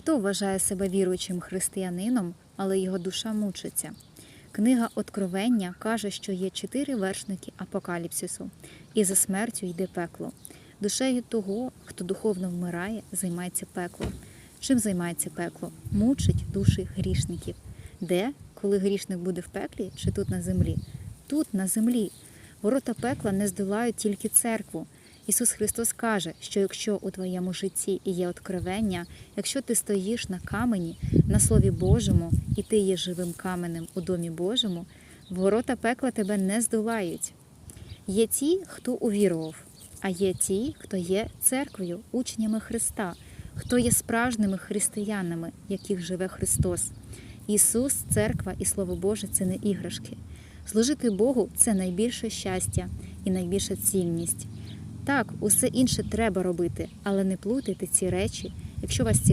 Хто вважає себе віруючим християнином, але його душа мучиться? Книга Откровення каже, що є чотири вершники апокаліпсису, і за смертю йде пекло. Душею того, хто духовно вмирає, займається пекло. Чим займається пекло? Мучить душі грішників. Де, коли грішник буде в пеклі, чи тут на землі? Тут, на землі. Ворота пекла не здолають тільки церкву. Ісус Христос каже, що якщо у твоєму житті є откровення, якщо ти стоїш на камені, на Слові Божому, і ти є живим каменем у домі Божому, ворота пекла тебе не здолають. Є ті, хто увірував, а є ті, хто є церквою, учнями Христа, хто є справжніми християнами, яких живе Христос. Ісус, церква і Слово Боже це не іграшки. Служити Богу це найбільше щастя і найбільша цінність. Так, усе інше треба робити, але не плутайте ці речі. Якщо вас